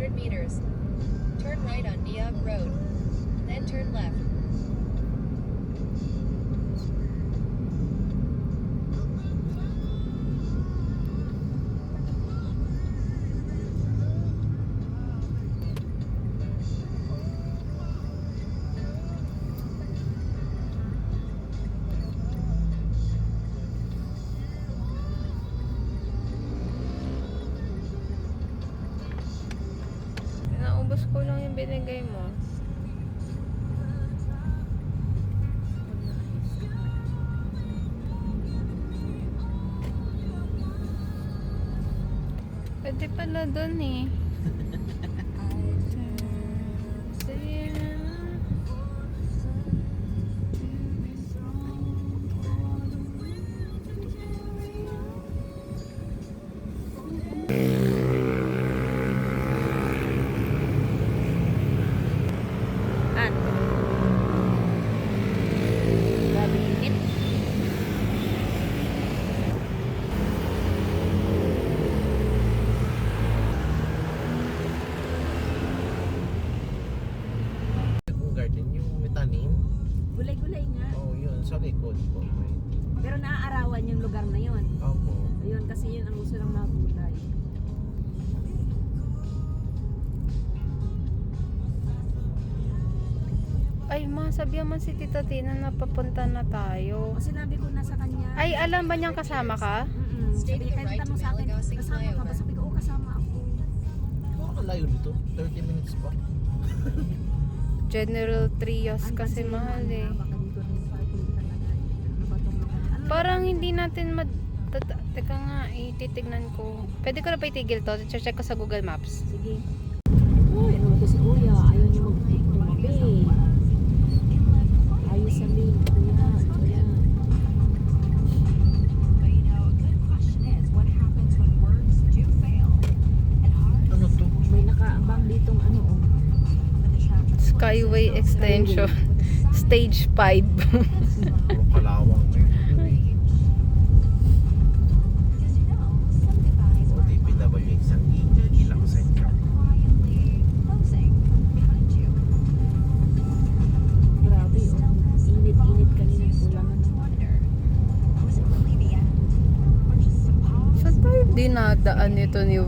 100 meters. Turn right on Neog Road, then turn left. Binigay mo. Pwede pala doon eh. An? Grabe init. Yung garden, yung may tanim. Gulay-gulay nga. Oo, yun. Sa likod po. May... Pero naaarawan yung lugar na yon. Opo. Ayun, kasi yun ang gusto ng mga gulay. Ay, ma, sabihan man si Tita Tina na papunta na tayo. O sinabi ko na sa kanya. Ay, alam ba niyang kasama ka? Mm-mm. Sabi niya, kahit tanong sa akin, kasama ka ba? Sabi ko, oo, kasama ako. Baka kalayo nito. 30 minutes pa. General Trios kasi mahal eh. Parang hindi natin mad... Tata- Teka nga, ititignan ko. Pwede ko na pa itigil to. Check ko sa Google Maps. Sige. Uy, ano ko si Kuya? Ayaw niya mag-tumabi. Ayos sa link, Kuya. Kuya. Ano to? May nakaabang ditong ano, oh. Skyway Extension. Stage 5. dinadaan nito ni?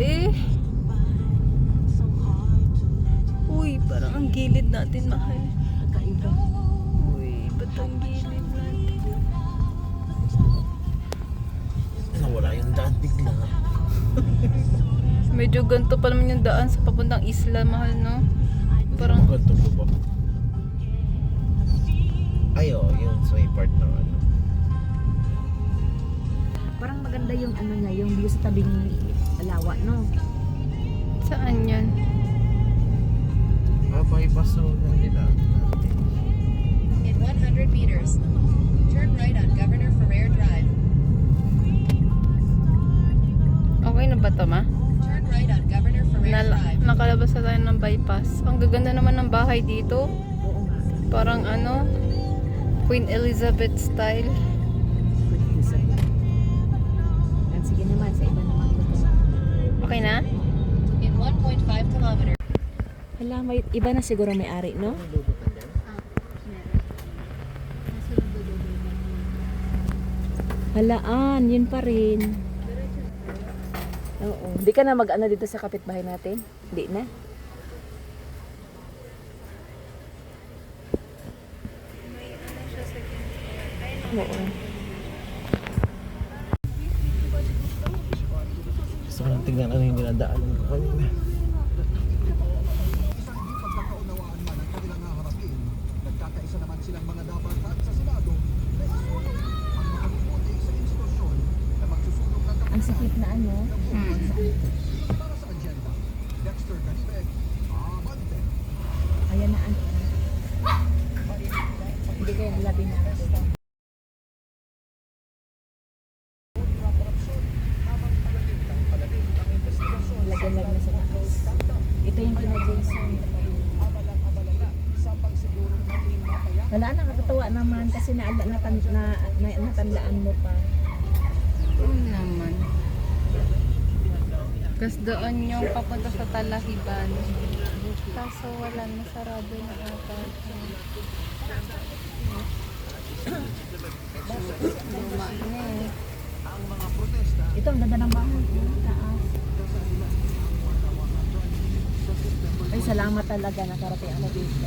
Eh. Uy, parang ang gilid natin, mahal. Uy, ba't ang gilid natin? Nawala yung daan bigla. Medyo ganito pa naman yung daan sa papuntang isla, mahal, no? Parang, Ganito po ba? Ay, oh, yung sa may part ng ano. Parang maganda yung ano niya, yung view sa tabing lawa, no? saan yan? Ah, bypass road lang nila. natin. In 100 meters, turn right on Governor Ferrer Drive. Okay na ba to, ma? Turn right on Governor Ferrer Nala- Drive. nakalabas na tayo ng bypass. Ang gaganda naman ng bahay dito. Parang ano, Queen Elizabeth style. Hala, may, iba na siguro may-ari, no? Halaan, yun pa rin. Oo. Hindi ka na mag-ano dito sa kapitbahay natin? Hindi na? Oo. Gusto ko lang tingnan ano yung dinadaanan ko kanina. Ang sakit na ano? Ayan na ano. Hindi kaya labi na. Lagyan lang na sa taas. Ito yung kina-Jason. Wala na, nakakatawa naman kasi na, na, na, na, na, natandaan mo pa. Oo Kasi doon yung papunta sa Talahiban. Kaso wala na sarado na ata. Luma na eh. Ito, ang ganda ng bahay. Taas. Ay, salamat talaga nakarating ako dito.